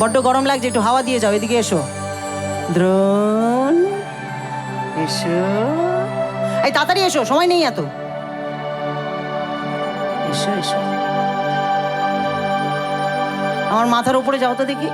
বড্ড গরম লাগছে, একটু হাওয়া দিয়ে যাও, এদিকে এসো। দ্রোণ, এসো। এই, তাড়াতাড়ি এসো, সময় নেই এত। এসো এসো। আমার মাথার উপরে যাও তো দেখি।